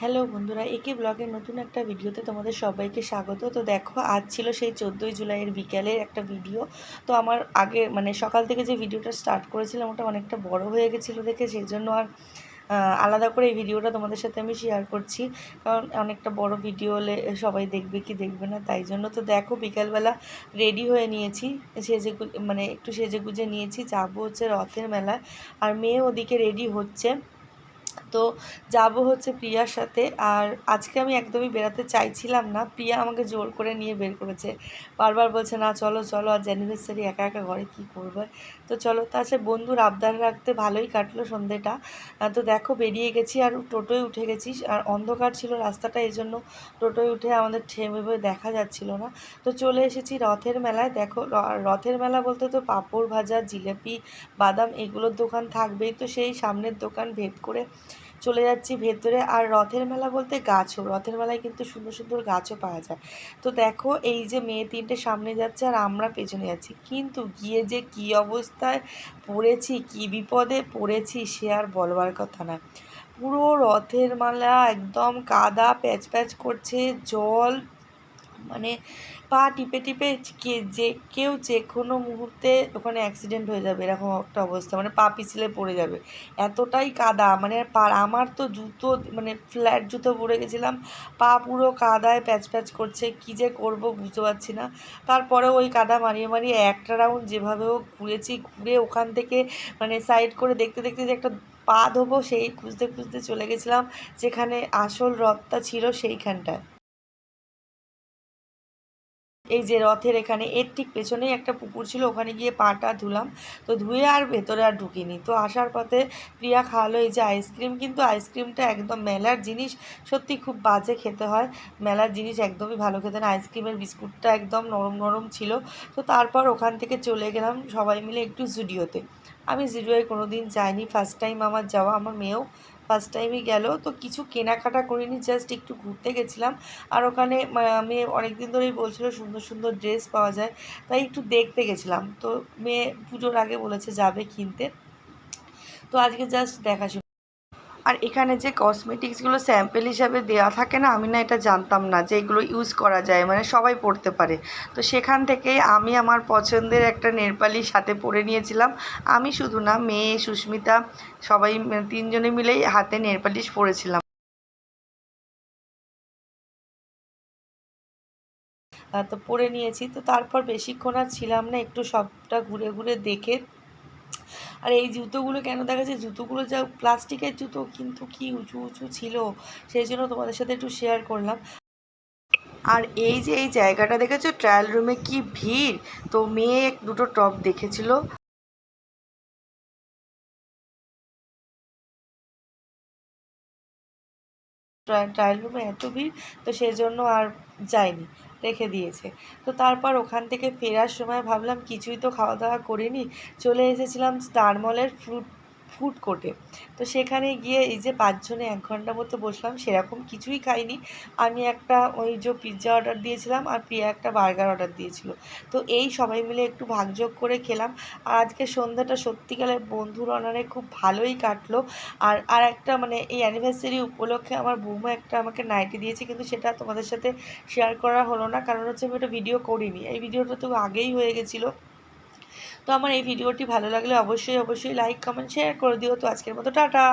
Hello বন্ধুরা একে ব্লগের নতুন একটা ভিডিওতে তোমাদের সবাইকে স্বাগত। তো দেখো, আজ ছিল সেই চোদ্দোই জুলাইয়ের বিকেলের একটা ভিডিও। তো আমার আগে মানে সকাল থেকে যে ভিডিওটা স্টার্ট করেছিলাম, ওটা অনেকটা বড় হয়ে গেছিল দেখে, সেই জন্য আর আলাদা করে এই ভিডিওটা তোমাদের সাথে আমি শেয়ার করছি। কারণ অনেকটা বড় ভিডিও হলে সবাই দেখবে কি দেখবে না, তাই জন্য। তো দেখো, বিকালবেলা রেডি হয়ে নিয়েছি, সেজে মানে একটু সেজে গুজে নিয়েছি। যাব হচ্ছে রথের মেলায়। আর মেয়ে ওদিকে রেডি হচ্ছে। তো যাব হচ্ছে প্রিয়ার সাথে। আর আজকে আমি একদমই বেরাতে চাইছিলাম না। প্রিয়া আমাকে জোর করে নিয়ে বের করেছে। বারবার বলছে, না, চলো চলো, আজ অ্যানিভার্সারি একা একা ঘরে কী করবে? তো চলো, তা সে বন্ধুর আবদার রাখতে ভালোই কাটলো সন্ধেটা। তো দেখো, বেরিয়ে গেছি আর টোটোয় উঠে গেছি। আর অন্ধকার ছিল রাস্তাটা, এই জন্য টোটোয় উঠে আমাদের ঠেমে দেখা যাচ্ছিল না। তো চলে এসেছি রথের মেলায়। দেখো রথের মেলা বলতে তো পাঁপড় ভাজা, জিলেপি, বাদাম, এগুলোর দোকান থাকবেই। তো সেই সামনের দোকান ভেদ করে চলে যাচ্ছি ভেতরে। আর রথের মেলা বলতে গাছও, রথের মেলায় কিন্তু সুন্দর সুন্দর গাছও পাওয়া যায়। তো দেখো, এই যে মেয়ে তিনটে সামনে যাচ্ছে আর আমরা পেছনে যাচ্ছি। কিন্তু গিয়ে যে কি অবস্থায় পড়েছি, কি বিপদে পড়েছি সে আর বলবার কথা না। পুরো রথের মালা একদম কাদা প্যাচ প্যাচ করছে, জল মানে পা টিপে টিপে কে যে, কেউ যে কোনো মুহূর্তে ওখানে অ্যাক্সিডেন্ট হয়ে যাবে, এরকম একটা অবস্থা। মানে পা পিছলে পড়ে যাবে। এতটাই কাদা। মানে পা আমার তো জুতো মানে ফ্ল্যাট জুতো পরে গেছিলাম। পা পুরো কাদায় প্যাচ প্যাচ করছে। কী যে করব বুঝতে পারছি না। তারপরে ওই কাদা মারিয়ে মারিয়ে একটা রাউন্ড যেভাবে হোক ঘুরেছি। ঘুরে ওখান থেকে মানে সাইড করে দেখতে দেখতে যে একটা পা ধোবো, সেই খুঁজতে খুঁজতে চলে গেছিলাম। যেখানে আসল রথটা ছিল সেইখানটায়। এই যে রথের এখানে, এর ঠিক পেছনেই একটা পুকুর ছিল, ওখানে গিয়ে পাটা ধুলাম। তো ধুয়ে আর ভেতরে আর ঢুকিনি। তো আসার পথে প্রিয়া খাওয়ালো এই যে আইসক্রিম, কিন্তু আইসক্রিমটা একদম মেলার জিনিস। সত্যি খুব বাজে খেতে হয়। মেলার জিনিস একদমই ভালো খেতে না। আইসক্রিমের বিস্কুটটা একদম নরম নরম ছিল। তো তারপর ওখান থেকে চলে গেলাম সবাই মিলে একটু জুডিওতে। আমি জুডিওয়ে কোনো দিন যাইনি। ফার্স্ট টাইম আমার যাওয়া। আমার মেয়েও ফার্স্ট টাইমই গেল। তো কিছু কেনাকাটা করিনি জাস্ট একটু ঘুরতে গেছিলাম। আর ওখানে মেয়ে অনেক দিন ধরেই বলছিল সুন্দর সুন্দর ড্রেস পাওয়া যায়। তাই একটু দেখতে গেছিলাম। তো মেয়ে পুজোর আগে বলেছে যাবে কিনতে। তো আজকে জাস্ট দেখা আর এখানে যে কসমেটিক্সগুলো স্যাম্পেল হিসাবে দেওয়া থাকে না, আমি না এটা জানতাম না যে এগুলো ইউজ করা যায় মানে সবাই পড়তে পারে। তো সেখান থেকেই আমি আমার পছন্দের একটা নেরপালি সাথে পরে নিয়েছিলাম। আমি শুধু না, মেয়ে, সুস্মিতা, সবাই মানে তিনজনে মিলেই হাতে নেরপালিশ পরেছিলাম। তো পরে নিয়েছি। তো তারপর বেশিক্ষণ আর ছিলাম না, একটু সবটা ঘুরে ঘুরে দেখে আর এই জুতোগুলো কেন দেখা যায় জুতোগুলো যা প্লাস্টিকের জুতো, কিন্তু কি উঁচু উঁচু ছিল, সেই জন্য তোমাদের সাথে একটু শেয়ার করলাম। আর এই যে এই জায়গাটা দেখেছ? ট্রায়াল রুমে কি ভিড়? তো মেয়ে দুটো টপ দেখেছিল। ট্রায়াল রুমে এত ভিড়, তো সেজন্য আর যায়নি। রেখে দিয়েছে। তো তারপর ওখান থেকে ফেরার সময় ভাবলাম কিছুই তো খাওয়া দাওয়া করিনি। চলে এসেছিলাম স্টার মলের ফ্রুট ফুড কোর্টে তো সেখানে গিয়ে এই যে পাঁচজনে এক ঘণ্টা মতো বসলাম, সেরকম কিছুই খাইনি। আমি একটা ওই যে পিৎজা অর্ডার দিয়েছিলাম আর প্রিয়া একটা বার্গার অর্ডার দিয়েছিল। তো এই সবাই মিলে একটু ভাগযোগ করে খেলাম। আর আজকে সন্ধ্যাটা সত্যিকারের বন্ধুর অনারে খুব ভালোই কাটলো। আর আর একটা মানে এই অ্যানিভার্সারি উপলক্ষে আমার বৌমা একটা আমাকে নাইটি দিয়েছে, কিন্তু সেটা তোমাদের সাথে শেয়ার করা হলো না। কারণ হচ্ছে আমি ওটা ভিডিও করিনি। এই ভিডিওটা তো আগেই হয়ে গেছিল। তো আমার এই ভিডিওটি ভালো লাগলে অবশ্যই অবশ্যই লাইক কমেন্ট শেয়ার করে দিও। তো আজকের মতো টাটা।